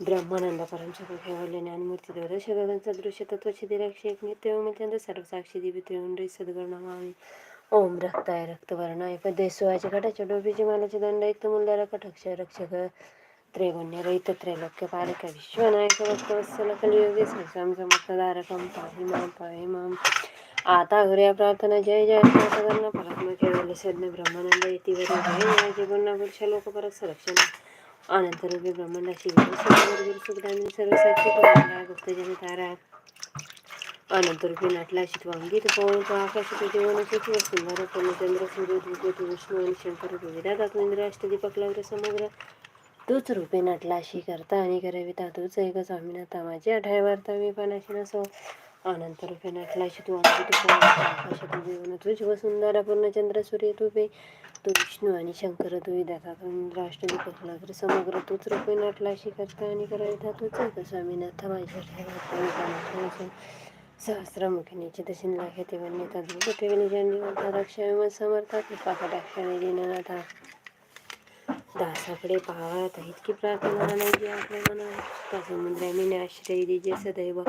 ब्रह्मानंद परमशब्द कैवल्य ज्ञानमूर्ती गगनचा दृश्य सदृश्य तत्वचिदिराक्षी एक नित्य चंद्र सर्वसाक्षी दिव्य त्रिवंडी सद्गुण नमामि ओम रक्ताय रक्तवर्णाय पदेशवाचे कटाच्या डोबीचे मालाचे दंड एक मूल्य रकटक्ष रक्षक त्रैगुण्य रहित त्रैलोक्य पालक विश्वनायक वस्तवत्सल कलियुगे सरसाम समर्थदारकम पाहि माम पाहि माम आता घरी प्रार्थना जय जय प्रार्थना परात्मा केवळ सज्ञ ब्रह्मानंद येतीवर जय जय जय पुरुष लोक परत संरक्षण अनंतरूपी ब्रह्मांडाची गुरु सुखदानी सर्वसाक्षी करुणा गुप्तजन तारा अनंतरूपी नाटला शितवांगी तो पवन तो आकाश जीवन सुखी सुंदर पूर्णचंद्र सूर्य धूप विष्णू आणि शंकर विविधा इंद्र अष्टदीपक लग्र समग्र. तूच रूपे नाटला अशी करता आणि करविता तूच एक स्वामीनाथा माझी अठाय वार्ता मी पणाशी नसो. अनंत रूपे नाटला अशी तू अंकित आकाशात जीवन तुझ व सुंदर पूर्णचंद्र सूर्य तुपे तो विष्णू आणि शंकर दुविधाता राष्ट्रदी कसला तर समग्र तूच रूपे नटला करता आणि करायचा तूच का स्वामीनाथ माझ्या ठेवा सहस्रमुखीने चितसिन लाखे ते वन्यता दुर्गते विनिजनी रक्षाविम समर्था कृपाकटाक्षाने दीननाथा दासाकडे पाहावा इतकी प्रार्थना नाही जी आपल्या मनात समुद्रामीने आश्रय दिजे सदैव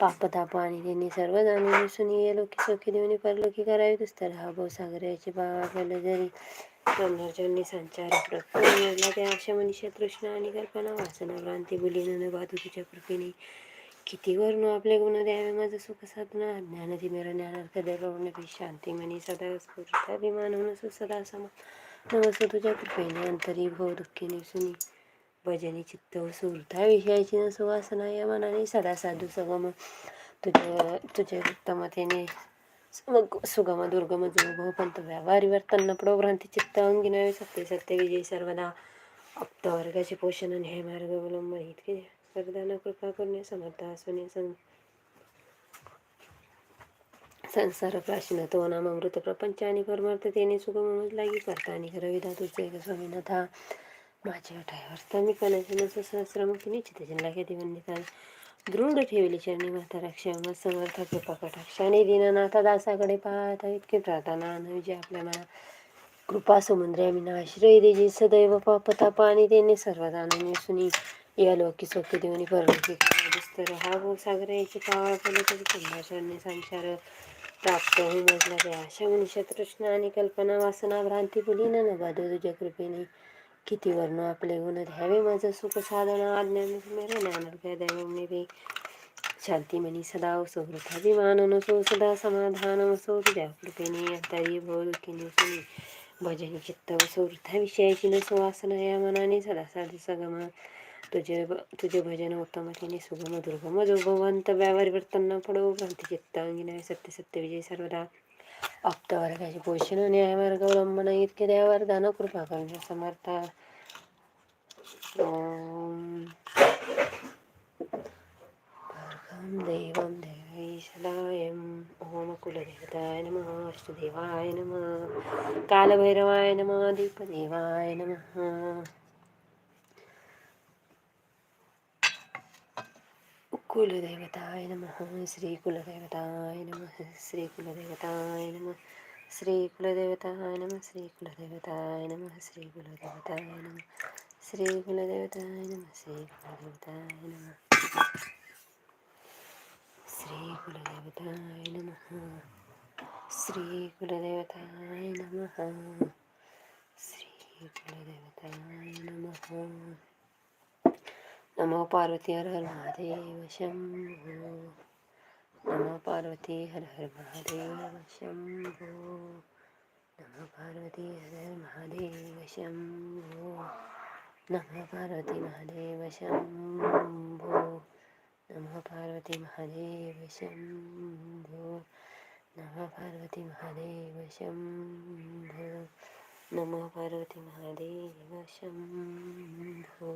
पापताप आणि त्यांनी सर्व जाणून ये लोकी सुखी देऊन परलोकी करावी दुस्तर हा भाऊ सागराची बाबा केलं जरी ब्रह्मर्जांनी संचार प्रकृतीला त्या अशा मनुष्य तृष्णा आणि कल्पना वासना भ्रांती बुलीनं बाधू तुझ्या कृपेने किती वर्ण आपले गुण द्यावे? माझं सुख साधना ज्ञान तिमेरा ज्ञानार्थ शांती मनी सदा स्फूर्ताभिमान होऊन सदा समा नमस्त तुझ्या कृपेने अंतरी भव दुःखी सुनी. भजनी चित्त सुरता विषयाची न सुवासना या मनाने सदा साधू सगम तुझ्या तुझ्या उत्तमतेने मग सुगम दुर्गम जुभव पंत व्यापारी वर्तन भ्रांती चित्त अंगी सत्य सत्य विजय सर्वदा अप्त वर्गाचे पोषण आणि हे मार्ग अवलंबन इतके वरदान कृपा करणे समर्थ असणे सं संसार प्राचीन तो नामामृत प्रपंच आणि परमार्थतेने सुगम लागी करता. आणि रविदा तुझे एक स्वामीनाथा. माझे अठाय मी कणाचे सहस्रम सहस्रमुखी निश्चित जिल्हा दिवंदिता दृढ ठेवली चरणी माता रक्षा मग समर्थ कृपा कटाक्षाने दीननाथा दासाकडे पाहता इतके प्रार्थना विजय आपल्या मना कृपा समुद्र आम्ही आश्रय देजी सदैव पापतापा आणि त्यांनी सर्वदान सुनी. या लोकी सोकी देऊन परलोकी दुस्तर. हा भोग सागर याची पावळ केले तरी संभाषणे संसार प्राप्त होऊ म्हटलं ते आशा मनुष्य तृष्णा आणि कल्पना वासना भ्रांती बुली न बाधू तुझ्या कृपेने किती वर्ण आपले गुण द्यावे माझं सुख साधन आज्ञान मेरे ज्ञानर्घ्य दैव शांती मनी सदा सुहृताभिमान नसो सदा समाधान असो. तुझ्या कृपेने अंतरी भव दुःखिनी सुनी. भजनी चित्त सुहृता विषयाची नसो वासना या मनाने सदा साधू सगम. तुझे तुझे भजन उत्तमतेने सुगम दुर्गम जो भवंत व्यावरिवर्तन न पडो भ्रांती चित्त अंगिनाय सत्य सत्य विजय सर्वदा. आप्त वर्गाचे पोषण न्यायमार्ग अवलंबन इतके देवावर दान कृपा करण्या समर्थ ओम भर्गं देवं देवैशलायं ओम कुलदेवताय नमः अष्टदेवाय नमः कालभैरवाय नमः दीपदेवाय नमः कुलदेवताय नमः श्री कुलदेवताय नमः श्री कुलदेवताय नमः श्री कुलदेवताय नमः श्री कुलदेवताय नमः श्री कुलदेवताय नमः श्री कुलदेवताय नमः श्री कुलदेवताय नमः श्री कुलदेवताय नमः श्री कुलदेवताय नमः श्री कुलदेवताय नमः नमो पार्वती हर हर महादेव शंभो। नमो पार्वती हर हर महादेव शंभो। नमो पार्वती हर हर महादेव शंभो। नमो पार्वती महादेव शंभो। नमो पार्वती महादेव शंभो। नमो पार्वती महादेव शंभो। नमो पार्वती महादेव शंभो।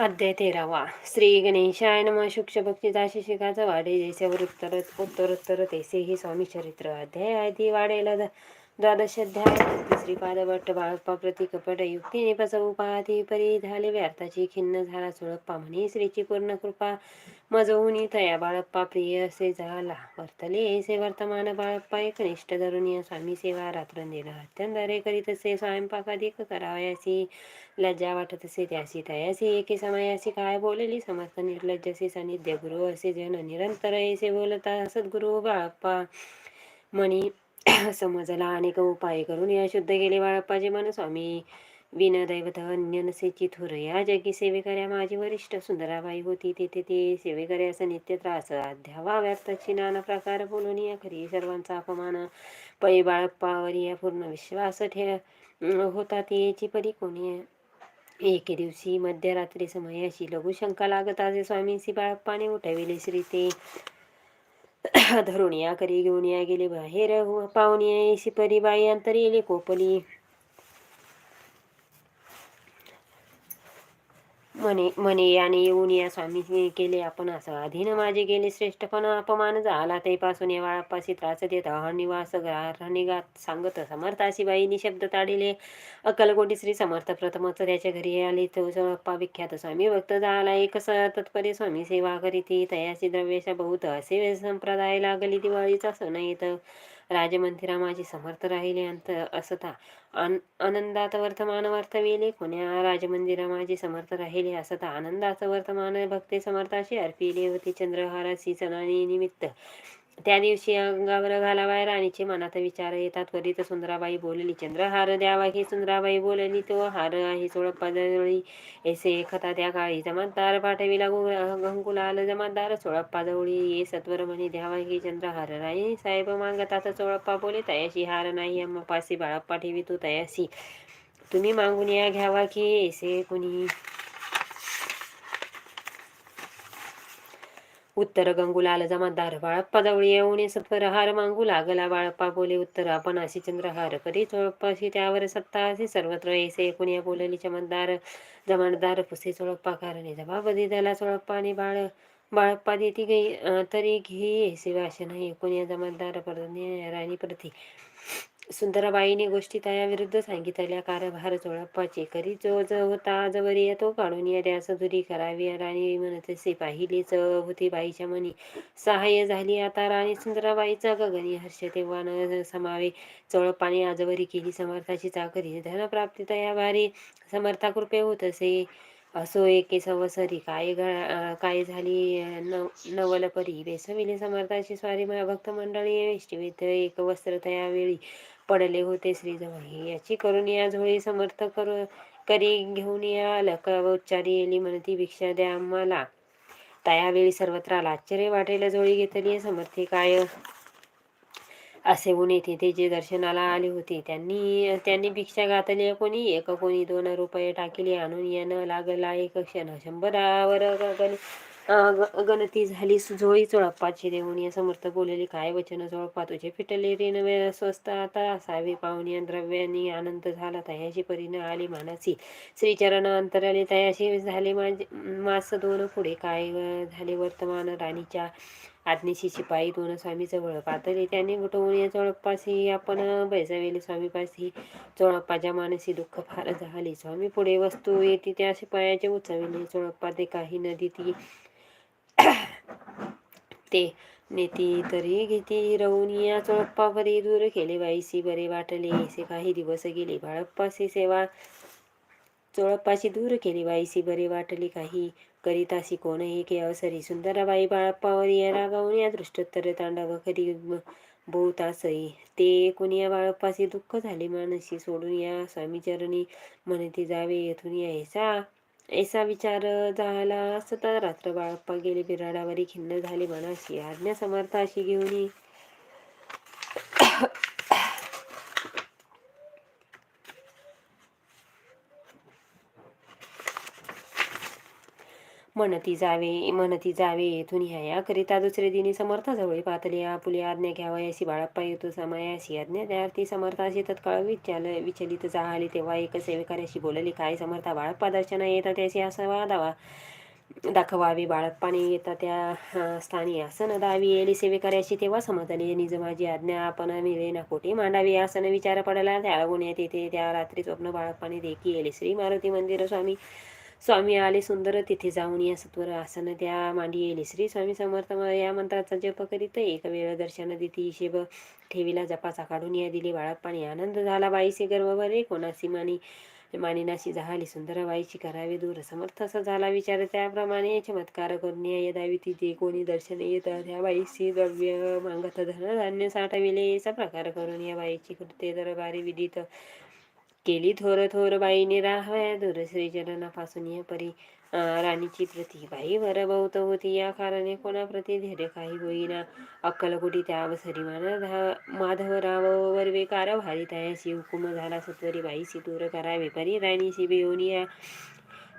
अध्याय तेरावा. श्री गणेशाय नम. शुक्ष भक्तीचा शिशिकाचा वाडे जैसे वृत्तर उत्तरोत्तर तेसे ही स्वामी चरित्र अध्याय आधी वाडेला द- द्वादश अध्याय. श्रीपाद भट्ट बाळप्पा प्रतिकपट युक्तीने पसवू पाहती. परी झाले व्यर्थाची खिन्न झाला सुळप्पा म्हणे. श्रीची पूर्ण कृपा मजवून तया बाळप्पा प्रिय असे झाला. वर्तले ऐसे वर्तमान बाळप्पा एक निष्ठ धरुणी या स्वामी सेवा रात्र नेला करीत असे स्वयंपाकाधिक करावयासी लज्जा वाटत असे त्यासी तयासी एके समयासी काय बोलली? समर्थ निर्लज्जसी सानिध्य गुरु असे जन निरंतर ऐसे बोलता सद्गुरु बाळप्पा. मनी समजला अनेक उपाय करून या शुद्ध गेले बाळप्पाचे मन स्वामी. विनदैवत अन्य नसे चिथुर या जगी सेवेकऱ्या माझी वरिष्ठ सुंदराबाई होती. तेथे ते सेवेकऱ्याचा नित्य त्रास. अध्यावा व्यर्थाची नाना प्रकार बोलून या खरी सर्वांचा अपमान. पै बाळप्पावर या पूर्ण विश्वास ठे होता तेची परी कोणी? एके दिवशी मध्यरात्री समयाशी लघुशंका लागत असे स्वामींशी बाळप्पाने उठविले श्री ते. धरून या करी घेऊन या गेले बाहेर. पाहुणी ऐशी परी बाई अंतर येले कोपली. म्हणे म्हणे याने येऊन या स्वामी केले आपण असं. अधीन माझे गेले श्रेष्ठपण अपमान झाला. ते पासून या बाळापाशी त्रास देत अहनिवास निगात सांगत समर्थाशी बाई शब्द ताडिले. अक्कलकोटी श्री समर्थ प्रथमच त्याच्या घरी आले. तो अप्पा विख्यात स्वामी भक्त झाला. एक स तत्परे स्वामी सेवा करीती. तयाची द्रव्यशा बहुत असे संप्रदाय लागली. दिवाळीचा सण येत. राजमंदिरा माझी समर्थ राहिले अंत असता. अन आनंदात वर्तमान वर्तविले कोण्या राजमंदिरा माझी समर्थ राहिले असता. आनंदाचं वर्तमान भक्ते समर्थाशी अर्पिले होते चंद्रहाराशी सणानी निमित्त. त्या दिवशी अंगावर घालावाय राणीचे मनात विचार येतात. त्वरित सुंदराबाई बोलली चंद्रहार द्यावा की सुंदराबाई बोलली तो? हार आहे सोळप्पाजवळी ऐसे एखादा त्या काळी जमातदार पाठविला गंकुलाल जमातदार सोळप्पाजवळी ये सत्वर म्हणे द्यावा की चंद्रहार राही साहेब मागतात चोळप्पा बोले तयाशी हार नाही पासी बाळप्पा ठेवी तू तयाशी. तुम्ही मागून या घ्यावा की ऐसे कुणी उत्तर गंगुलाल जमातदार बाळप्पा जवळ येऊन सत्वर हार मागू लागला. बाळप्पा बोले उत्तर आपण अशी चंद्रहार कधी चोळप्पाशी त्यावर सत्ता असे सर्वत्र ऐसे कुण्या बोलली चमतदार जमानदार पुसे चोळप्पा कारणे. जबाब त्याला चोळप्पा आणि बाळ बाळप्पा देती गई तरी घे ऐसे वाशन एकूण जमातदार परत राणी प्रती सुंदराबाईने गोष्टी विरुद्ध सांगितल्या कारभार चोळप्पाचे करी जो ज होता जवरी तो काढून या दुरी करावी. राणी म्हणत असे पाहिलीच होती बाईच्या मनी. सहाय्य झाली आता राणी सुंदराबाईचा गगनी. हर्ष तेव्हा न समावे. चोळप्पाने आजवरी केली समर्थाची चाकरी. धनप्राप्ती तया भारी समर्था कृपे होत असे असो एके संवसरी. काय काय झाली न नवलपरी. बेसविले समर्थाची स्वारी. भक्त मंडळी वेष्टीवित एक वस्त्र तयावेळी. पडले होते श्रीजवळ. याची करून या झोळी समर्थ करू करी घेऊन या लक उच्चारी येली म्हणती भिक्षा द्या आम्हाला. तयावेळी सर्वत्र आला. आश्चर्य वाटेल जोळी घेतली समर्थी काय? असे होऊन येथे ते जे दर्शनाला आले होते. त्यांनी त्यांनी भिक्षा घातली कोणी? एक कोणी दोन रुपये टाकले आणून येणं लागला एक क्षण. शंभरावर गण गणती झाली झोळी चोळप्पाची देऊन या समर्थ बोललेली काय वचन चोळप्पा तुझे फिटले रे स्वस्त आता असावे पाहुणी द्रव्यानी आनंद झाला तयाशी परिण आली मानसी. श्रीचरण अंतराले तयाशी झाले माझे मास दोन पुढे. काय झाले वर्तमान राणीच्या आज्ञेशी शिपाई दोन स्वामी जवळ पातळी. त्यांनी गुटवून या चोळप्पाशी आपण बैसावेली स्वामीपाशी चोळप्पाच्या मानसी दुःख फार झाली. स्वामी पुढे वस्तू येते त्या शिपायाचे उचविले चोळप्पा ते काही नदी ती ते नेती तरी घेती राहून या चोळप्पा बरे दूर केले बाईसी बरे वाटले. असे काही दिवस गेले. बाळप्पाशी सेवा चोळप्पाशी दूर केली बाईसी बरे वाटले. काही करीतासी कोण के अवसरी? सुंदराबाई बाळप्पावर या रागावून या दृष्टोत्तर तांडव कधी बहुतासही ते कोणी या बाळप्पाशी दुःख झाले. मानसी सोडून या स्वामीचरणी म्हणते जावे. येथून यायचा ऐसा विचार झाला असता रात्र बाळप्पा गेले बिराडावरी खिन्न झाली मनाशी. आज्ञा समर्थाशी घेऊन म्हणती जावे म्हणती जावे येथून ह्या करिता दुसरे दिनी समर्थ जवळी पातली आपुली आज्ञा घ्यावयासी बाळप्पा येतो समायासी आज्ञा त्यार्थी समर्थाशी तत्काळ विचाल विचलित जाहली तेव्हा एक सेवेकऱ्याशी बोलली काय समर्था बाळप्पा? दर्शना येतात त्याशी असा वादावा. दाखवावी बाळप्पाने येता त्या स्थानी आसन दावी. येली सेवेकऱ्याशी तेव्हा समजली निज माझी आज्ञा आपण मिळे ना कोठे मांडावी? आसन विचार पडला त्या गुण्यात येते. त्या रात्री स्वप्न बाळप्पाने देखी येले. श्री मारुती मंदिर स्वामी स्वामी आले सुंदर तिथे जाऊन या सत्वर आसन त्या मांडी येईल श्री स्वामी समर्थ या मंत्राचा जप करीत एक वेळ दर्शन दिती शिव. ठेवीला जपाचा काढून या दिली बाळप्पाने आनंद झाला बाईसे गर्व बरे कोणासी मानी मानिनाशी झाली सुंदर बाईची करावे दूर. समर्थ असा झाला विचार त्याप्रमाणे चमत्कार करून या यदावी तिथे कोणी दर्शन येत त्या बाईशी द्रव्य मागत धनधान्य साठविले. असा प्रकार करून या बाईची कृते दरबारी विदित. केली थोर थोर बाईने राहाव्या. दूर श्रीचरणापासून या परी राणीची प्रतिभाही बाई वर बहुत होती. या कारणे कोणाप्रती धैर्य काही होईना. अक्कलकोटी त्या अवसरी माना माधवराव वरवे कारभारी. तयाशी हुकुम झाला. सत्वरी बाईशी दूर करावे. परी राणीशी बेवनिया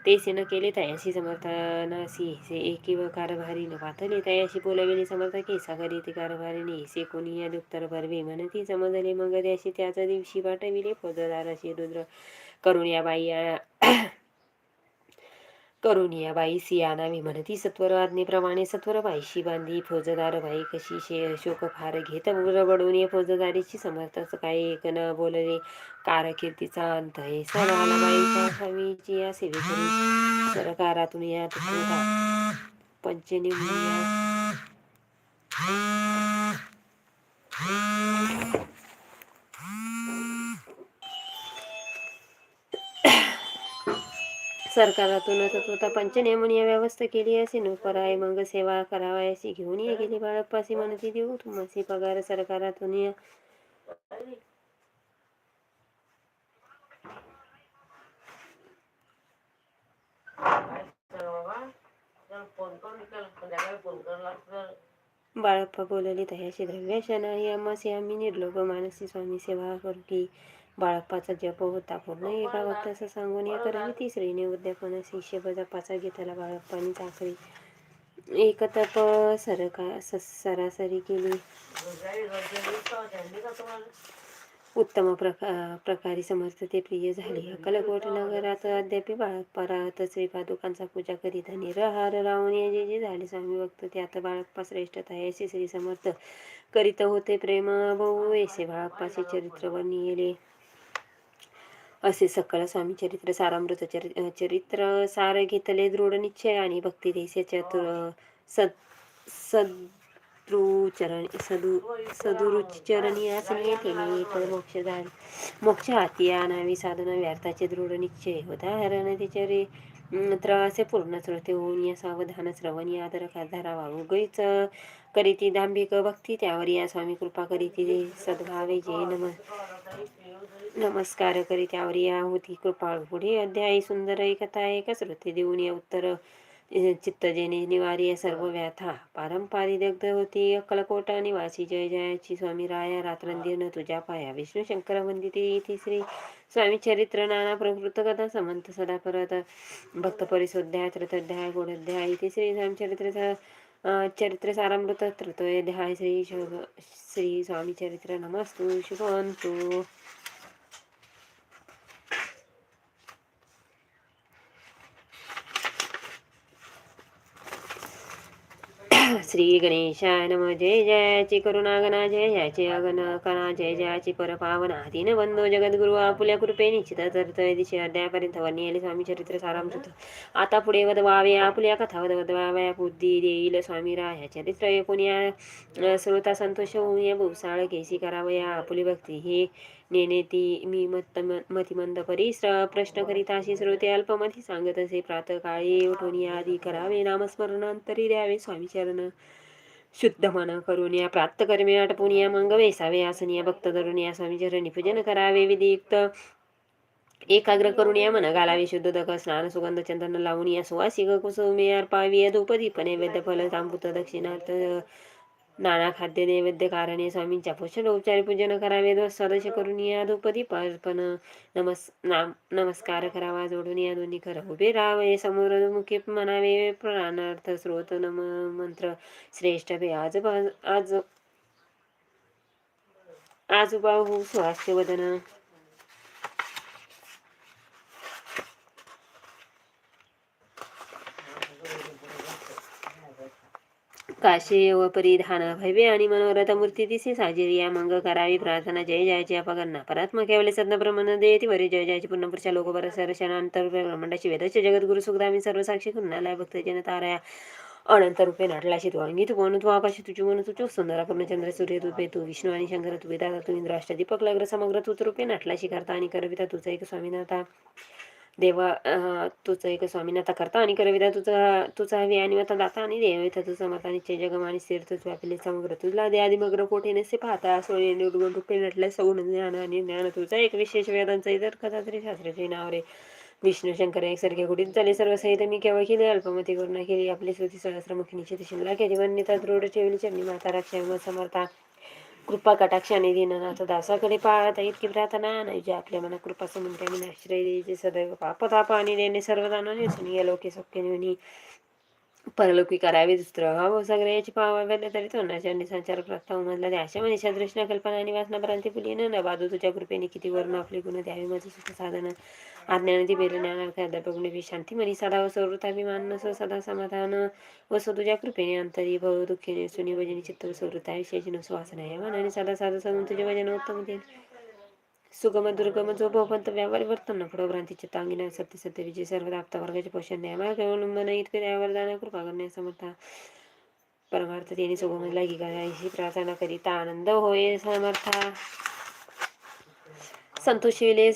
तेसे न केले तयाशी समर्थनासी से एकीव कारभारी न पातले तयाशी बोलविले समर्थ केसा सगरी ते कारभारीने से कोणी या दुप्तर भरवे म्हणती समजले. मग त्याशी त्याच दिवशी पाठविले. फौजदाराशी रुद्र करून या बाई करून या बाई सियानावी म्हणती सत्वर आज्ञेप्रमाणे सत्वर बाईशी बांधी फौजदार बाई कशी शे शोक फार घेत रबडून ये फौजदारीची समर्थच काय एक न बोलले कारकिर्दीचा अंत हे सणाला बाईच्या स्वामीची या सेवेकरी सरकारातून या पंचनी या. सरकारातून स्वतः पंचनेमून या व्यवस्था केली असे नोकराय मग सेवा करावयाची घेऊन ये गेली बाळप्पासी म्हणती देऊ तुम्हासी पगार सरकारातून या. बाळप्पा बोलली तयाशी द्रव्याशा नाही आम्हासी आम्ही निर्लोभ मानसी स्वामी सेवा करू की बाळप्पाचा जप होता. पूर्ण एका भक्ताचा सांगून या करावी तिसरीने उद्यापन शिष्य जपाचा घेतला बाळप्पानी चाकरी एकतप सरका स- सरासरी केली. उत्तम प्रका प्रकारे समर्थ ते प्रिय झाले. अक्कलकोट नगरात अद्यापी बाळप्पा राहत श्रीपादुकांचा पूजा करीत आणि रावण या जे जे झाले स्वामी भक्त आता बाळप्पा श्रेष्ठता याचे श्री समर्थ करीत होते. प्रेम भाऊ येसे बाळप्पाचे चरित्र वर्णिले. असे सकल स्वामी चरित्र सारामृत चरि चरित्र सार घेतले दृढ निश्चय आणि भक्ती देशाच्या सद सदृचरण सदु सदुरुचरणी आसने तेने तर मोक्ष मोक्ष हाती आणावी साधना व्यर्थाचे दृढ निश्चय. उदाहरण त्याच्या रे त्रासे पूर्ण श्रोते होऊन या सावधान श्रवण या आदर धरावा उगईच करीती दांभिक भक्ती त्यावर या स्वामी कृपा करीती सद्भावे जे नम नमस्कार करी त्यावर या होती कृपा. पुढे अध्याय सुंदर कथा एक श्रुती देऊन या उत्तर चित्त जेने निवारी या सर्व व्याथा. पारंपारी दग्ध होती अक्कलकोटा निवासी. जय जयाची स्वामी राया रात्रंदिन तुझ्या पाया. विष्णू शंकर वंदिती श्री स्वामी चरित्र नाना प्रकृत कथा समंत सदा परत भक्त परिशोध्याय त्रतोध्याय गोडोध्याय इति श्री स्वामी चरित्र चरित्र सारामृत तृतीयोध्याय श्री शोभ श्री स्वामी चरित्र नमस्तु शुभवंतु श्री गणेशाय नम. जय जयाची करुणागना जय जयाचे अगण कणा जय जयाची परपावना. आदिन बंधो जगद्गुरु आपुल्या कृपे निश्चित चरित्र दिशे अध्यायापर्यंत वर्णिले स्वामी चरित्र सारामृत आता पुढे वदवावे आपुल्या कथा वदवाव्या बुद्धी देईल स्वामी राया. चरित्र एकूण या श्रोता संतोष होऊन या भूसाळ केसी करावया. आपुली भक्ती हे नेने ती मी मत मतिमंद परी श्र- प्रश्न करीत अशी श्रोते अल्पमती सांगत असे. प्रातकाळी उठून या आधी करावे. नामस्मरणांतरी द्यावे स्वामी चरण. शुद्ध मन करून या प्राप्त कर्मे आटपून या मंग वेसावे आसन या भक्त धरून या स्वामीचरणी पूजन करावे. विधियुक्त एकाग्र करून या मन घालावे शुद्ध दक स्नान सुगंध चंदन लावून या सुवासिक कुसुमे अर्पावी. या धूपदीप नैवेद्य फल तांबूत दक्षिणार्थ नाना खाद्य नैवेद्य कारणे स्वामींच्या पोषण उपचारी पूजन करावे व सदस्य करून या धूपदी पर्पण. नमस् नाम नमस्कार करावा जोडून या दोन्ही खरं उभे राहावे समोर मुखे म्हणावे प्राणार्थ स्रोत नम मंत्र. श्रेष्ठ भे आज आज आजोबा हो स्वास्थ्य वदन. काशी व परिधान भव्य आणि मनोरथ मूर्ती दिसे साजिरी या मंग करावी प्रार्थना जय जयाची अपगणना परात्मा केवले सद्न ब्रह्मन देती वरी जय जयाची पूर्ण पुरुषा लोक सरशनांतर ब्रह्मांडाची वेदाचे जगद्गुरु सुखदामी सर्व साक्षी कुणाला भक्त जन ताराया अनंत रूपे नाटलाशी तू अंगी तू कोण तू आकाशी तुझी मन तुझो सुंदरा पूर्ण चंद्र सूर्य तुपे तू विष्णू आणि शंकर तुपे दादा तू इंद्र अष्टदीपक लग्र समग्र तू रूपे नाटलाशी करता आणि करविता तुझा एक स्वामीनाथा. देवा तुझं एक स्वामीनाथा करता आणि करविता तुझा तुझा हवी आणि आता दाता आणि देविता तुझा माता निश्चय जगम आणि स्थिर तुझ व्यापिले समग्र. तुझला दे आधी मग्र कोठे नसे पाहता. सोळे निर्गुण रुपे नटले सगुण ज्ञान आणि ज्ञान तुझा एक विशेष वेदांचा इतर कथा तरी शास्त्राचे नाव रे. विष्णू शंकर एकसारखे गुढीत झाले सर्व सहित मी केवळ केले अल्पमती करुणा केली. आपली स्तुती निश्चित शिल्ला केली वन्यता दृढ ठेवली चरणी माता रक्षा समर्था कृपा कटाक्षाने दीननाथ दासाकडे पाहता इतकी प्रार्थना. नाही जे आपल्या मना कृपा समुद्राने आश्रय द्यायचे. सदैव पापताप आणि देणे सर्वदानाने या लोके सख्य नेवणी परलोकी करावी दुसरं. हा सगळे याची पावा तरी तोंडाच्या आणि संचार प्रस्ताव मधला द्या अशा मनीषा दृष्ण कल्पना आणि वासना भ्रांती फुली न बाजू तुझ्या कृपेने किती वर्ण आपले गुण द्यावे माझं सुख साधन. आज्ञानती बेल ज्ञानार्थ अध्यापक शांती मनी सदा व सर्वृताभिमान नस सदा समाधान वस तुझ्या कृपेने. अंतरी भव दुःखीने सुनी भजनी चित्त व सर्वृता विषयाची नस वासना. या मनाने सदा साधू सगून तुझे भजन उत्तम देईल. सुगम दुर्गम जो भवंत व्यापारी वर्तन नफडो भ्रांतीचे तांगिना सत्य सत्य विजय सर्व आपता वर्गाचे पोषण न्याय. मला अवलंबन इतके द्यावर दाना कृपा करणे समर्था परमार्थ त्याने सुगम लागी करायची प्रार्थना करीता आनंद होय समर्था. संतोषविले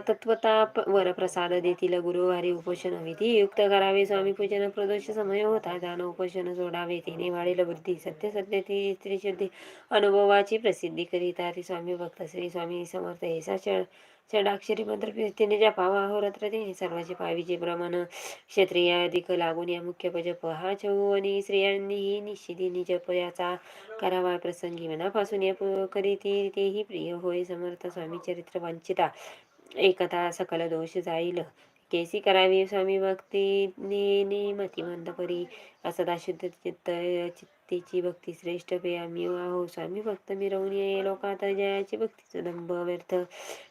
तत्वता वर प्रसाद देतील गुरुवारी उपोषण विधी युक्त करावे स्वामी पूजन प्रदोष समय होता दान उपोषण जोडावे तिने वाढील बुद्धी सत्य सत्य ती स्त्री शुद्धी अनुभवाची प्रसिद्धी करीता ती स्वामी भक्त श्री स्वामी समर्थ ऐसा च षडाक्षरी मंत्र तिने जपावा अहोरात्र तिने सर्वाचे पावीचे प्रमाण. क्षत्रिय अधिक लागून या मुख्य जप हा छऊ आणि स्त्रियांनीही निश्चिती जप याचा करावा प्रसंगी मनापासून या करीती तेही प्रिय होय समर्थ स्वामी चरित्र वंचिता एकता सकल दोष जाईल. केसी करावी स्वामी भक्ती ने मतिमंद परी. असदा शुद्ध चित्त चित्तेची भक्ती श्रेष्ठ पे आम्ही हो स्वामी भक्त मिरवून ये लोकात जयाची भक्तीचं दंभ व्यर्थ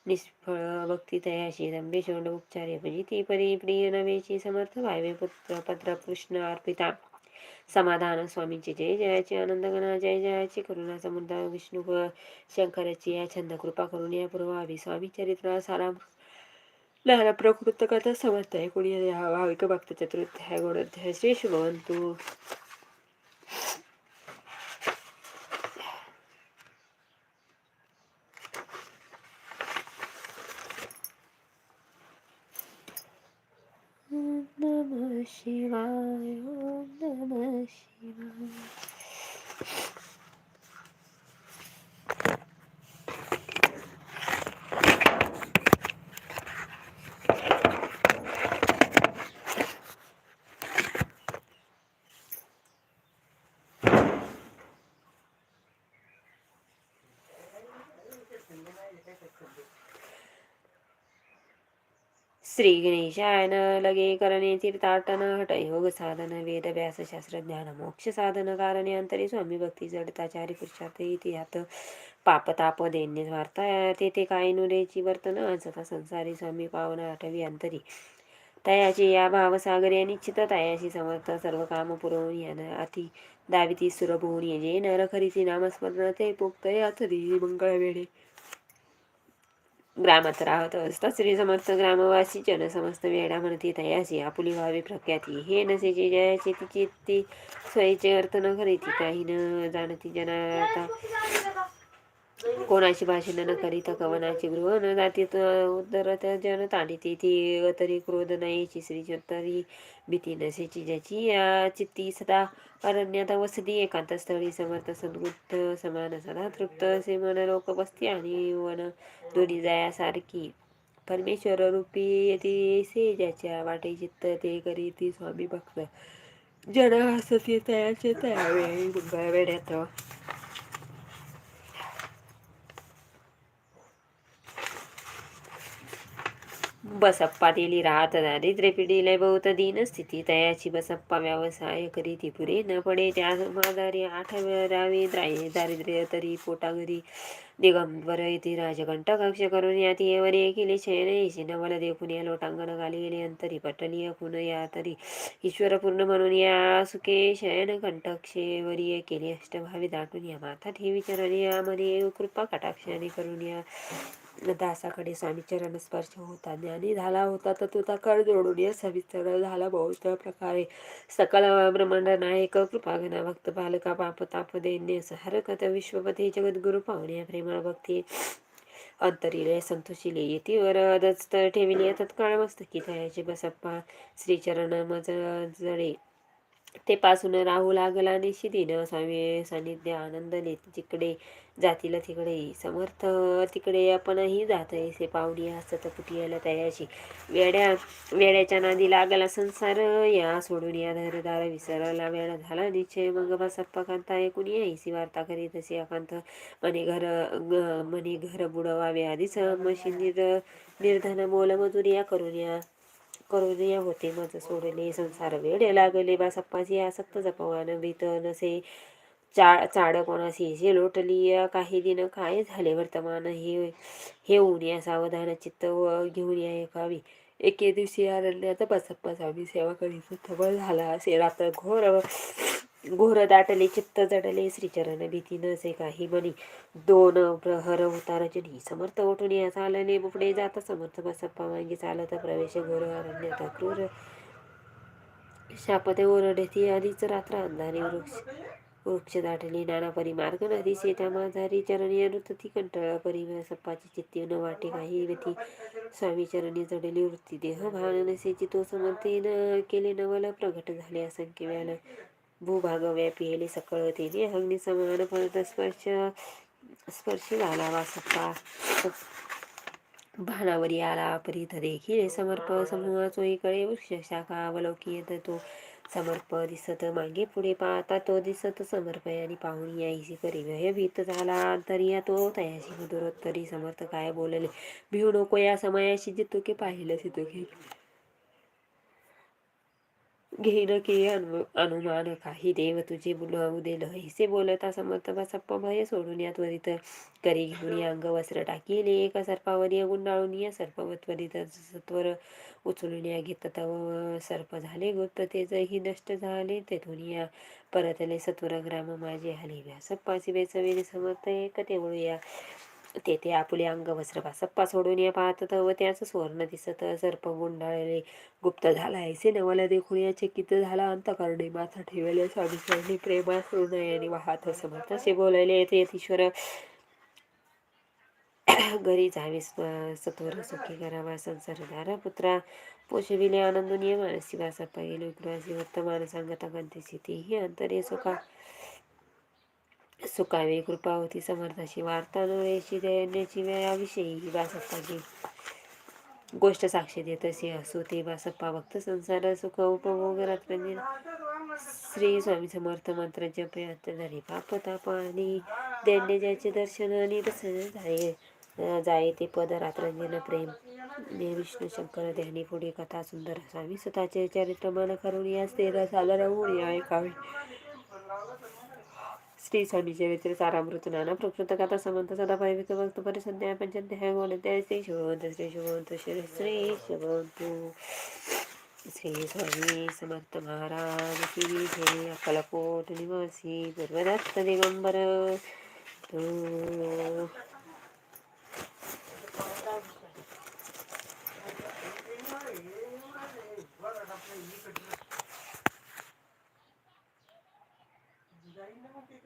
निष्फळ भक्ती तयाशी दंबे शोंड म्हणजे भजिती परी प्रिय नवेची समर्थ भावे पुत्र पत्र कृष्ण अर्पिता. समाधान स्वामींची जय जयाची आनंद गणा जय जयाची करुणा समुद्र विष्णू शंकराची या छंद कृपा करून या पूर्वावी. स्वामी चरित्र सारा लहान प्रकृत कथा समर्थ आहे कोणी भाविक भक्त चतुर्थ गोडध्याय श्री शुभवंतू ओम नमः शिवाय ओम नमः शिवाय श्री गणेशायन लगे करणे तीर्थाटन हट योग साधन वेद व्यास शास्त्र ज्ञान मोक्ष साधन कारणे अंतरी स्वामी भक्ती जडताचारी पुरुषार्थ इतिहात पापताप दैन्य वार्ता तेथे काय नुरेची वर्तन सता संसारी स्वामी पावन आठवी अंतरी. तयाची या भावसागर या निश्चित तयाशी समर्थ सर्व काम पुरवून यान अति दाविती सुरभून ये नर खरीची नामस्मरण ते पोक्त अथरी मंगळ ग्रामात राहत असत श्री समर्थ ग्रामवासी जन समस्त वेडा म्हणती तयासी आपुली व्हावी प्रख्याती. हे नसेची जयाचे तिची ती स्वयचे अर्थ न करीती काही न जाणती जनाता. कोणाची भाषण न करीत कवनाची गृह न जाती उदरत जन आणि ती तरी क्रोध नाहीची श्री तरी भीती नसेची ज्याची. या चित्ती सदा अरण्यात वसती एकांत स्थळी समर्थ सद्गुप्त समान सदा तृप्त असे मन लोक बसती आणि वन दोन्ही जायासारखी. परमेश्वर रूपी येते ज्याच्या वाटे चित्त ते करीती स्वामी भक्त. जन हसती तयाचे तयावेळी वेड्यात. बसप्पा तेली राहत दारिद्र्य पिढीला बहुत दिन स्थिती तयाची. बसप्पा व्यवसाय करीती पुरे न पडे. त्या मादारी आठवरावे द्राये दारिद्र्य तरी पोटा घरी दिगंबर येथे राजकंठ कक्ष करून या तियेवरी केले शयन येशी नवल देखून या लोटांगण घाली गेले अंतरी पटली खुन या तरी. ईश्वर पूर्ण म्हणून या सुखे शयन कंठक्षेवरी केले अष्टभावी दाटून या माथा ठेवी. चरण यामध्ये कृपा कटाक्षाने करून या दासाकडे स्वामी चरण स्पर्श होता. ज्ञानी झाला होता तर तुझा कर जोडून या सविस्तर झाला बहुत प्रकारे. सकल ब्रह्मांड नायक कृपागना भक्त बालका पाप ताप दैन्य हरकत विश्वपती जगद्गुरु पाहुण्या प्रेमळ भक्ती अंतरिले संतोषिले येतीवर दस्त ठेविले तत्काळ मस्तकी तयाचे बसप्पा श्रीचरण मज जळे ते पासून राहू लागला निशिदीन. स्वामी सानिध्य आनंदले जिकडे जातील तिकडे समर्थ तिकडे आपणही जात ऐसे पाहुणी हसत कुटियाला तयाशी वेड्या वेड्याच्या नादी लागला संसार. या सोडून या धरदार विसरला वेळा झाला निश्चय. मग बसप्पाकांता ऐकून यायसी वार्ता करीत असे अकांत. मने घर मने घर बुडवावे आधीच. मशीन निर निर्धन मोल मजुरिया करून या. करून या होते मज सोडले संसार वेडे लागले बासप्पाची आसक्त जपवान भीत नसे. चा चाड कोणाशी जे लोटली काही दिन काय झाले वर्तमान? हे हे ऊन या सावधान चित्त व घेऊन या एकावी. एके दिवशी अरण्यात बसप्पा स्वामी सेवा करीत थबळ झाला असे. रात्र घोर घोर दाटले चित्त जडले श्रीचरण भीती नसे काही म्हणी. दोन प्रहर होता रजनी समर्थ उठून या चालने पुढे जात. समर्थ बसप्पा मागे चालत प्रवेश घोर अरण्यात क्रूर. शापते ओरडे ती आधीच रात्र अंधारी वृक्ष वृक्ष दाटली. नाना परी मार्ग नदी सीता माझारी चरणी अनुतती कंटाळा परी सप्पाची चित्ती न वाटे काही व्यती स्वामी चरणी जडली वृत्ती देह भान नसेची तो समर्थे न केले नवल प्रगट झाले असंख्य व्याल. भूभाग व्यापी हेले सकळ तेने अग्नी समान परत स्पर्श स्पर्श झाला सप्पा. भानावरी आला परीत देखील समर्प समूहा चोईकडे वृक्ष शाखा अवलौकी येत तो. समर्प दिसत मागे पुढे पाहता तो दिसत समर्प आणि पाहुणी यायची करी भयभीत झाला. तरी या तो तयाशी मधुरोत्तरी समर्थ काय बोलले? भिऊ नको या समयाशी जितुके पाहिलं सितुके. घेणं की अनु अनुमान काही देव तुझे बुलवू दिलं हिसे बोलता समर्थबा सप्प भय सोडून या त्वरित करी घेऊन या अंग वस्त्र टाकिले एका सर्पावर या गुंडाळून या सर्पव त्वरित सत्वर उचलून या घेत तव सर्प झाले. गुप्त तेजही नष्ट झाले. तेथून या परतले. सत्वर ग्राम माझे हली. व्यासप्पाची बेचवेने समर्थ एक तेवढू या तेथे आपुले अंग वस्त्र सप्पा सोडून या पाहत व त्याच सुवर्ण दिसत सर्प गुंडाळले. गुप्त झाला ऐसे नवला देखून या चकित झाला. अंतकरणे माथा ठेवले स्वामी प्रेमा हृदयाने वाहत समर्थ असे बोलायले येते. ईश्वर घरी जावे. सत्वर सुखी करावा. संसारधारा पुत्रा पोषविले आनंदनीय मानसी वासप्पा गेले विक्रासी वर्तमान सांगता गंतेसी तेही अंतरे सुखा. सुकावे कृपा होती समर्थाची वार्ता नव्याची दयण्याची वेळाविषयी ही बासप्पाची गोष्ट साक्षी देत असे असो ते बासप्पा भक्त संसार सुख उपभोग रात्री श्री स्वामी समर्थ मंत्र जप झाले पाप ताप आणि दैन्य ज्याचे दर्शन आणि प्रसन्न झाले जाय ते पद रात्रंजन प्रेम. ने विष्णू शंकर ध्यानी पुढे कथा सुंदर स्वामी स्वतःचे चरित्र मन करून याच तेरा साला राहून या ऐकावे श्री स्वामी चरित्र सारामृत नाना प्रकृत कथा समंत सदा भक्त भक्त परिसंध्या पंचध्याय गोलध्याय श्री शिवंत श्री शिवंत श्री श्री शिवंत श्री स्वामी समर्थ महाराज श्री जय। अक्कलकोट निवासी पूर्वदत्त दिगंबर।